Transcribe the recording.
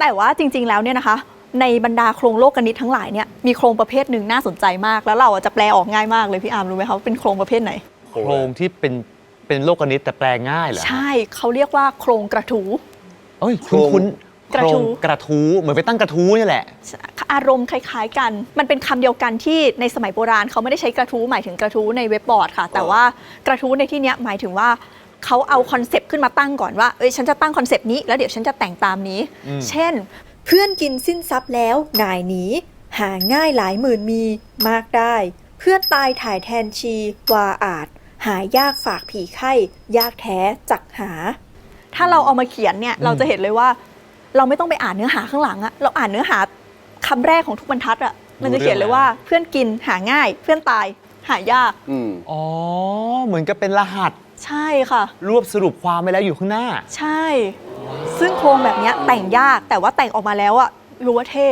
แต่ว่าจริง ๆ แล้วเนี่ยนะคะ ในบรรดาโครงโลกนิตทั้งหลายเนี่ยมีโครงประเภทหนึ่งน่าสนใจมาก แล้วเราอะจะแปลออกง่ายมากเลยพี่อาร์มรู้ไหมคะว่าเป็นโครงประเภทไหน โครงที่เป็นเป็นโลกนิตแต่แปลง่ายเหรอใช่เขาเรียกว่าโครงกระทูเอ้ยโคคุรณงคุณกระทู้กระทู้เหมือนไปตั้งกระทู้นี่แหละ อารมณ์คล้าย ๆ กัน มันเป็นคำเดียวกันที่ในสมัยโบราณเขาไม่ได้ใช้กระทู้หมายถึงกระทู้ในเว็บบอร์ดค่ะ แต่ว่ากระทู้ในที่เนี้ยหมายถึงว่า เขาเอาคอนเซปต์ขึ้นมาตั้งก่อนว่าเอ้ยฉันจะตั้งคอนเซปต์นี้แล้วเดี๋ยวฉันจะแต่งตามนี้ อืม เช่น เพื่อนกินสิ้นทรัพย์แล้วนายหนีหาง่ายหลายหมื่นมีมากได้ เพื่อนตายถ่ายแทนชี วาอาจ หายากฝากผีไข้ ยากแท้จักหา ถ้าเราเอามาเขียนเนี่ยเราจะเห็นเลยว่า เราไม่ต้องไปอ่านเนื้อหาข้างหลังอะเราอ่านเนื้อหาคำแรกของทุกบรรทัดอะมันจะเขียนเลยว่าเพื่อนกินหาง่าย เพื่อนตาย หายาก อืม อ๋อ เหมือนกับเป็นรหัส ใช่ค่ะ รวบสรุปความไว้แล้วอยู่ข้างหน้า ใช่ ซึ่งโครงแบบเนี้ยแต่งยากแต่ว่าแต่งออกมาแล้วอะรู้ว่าเท่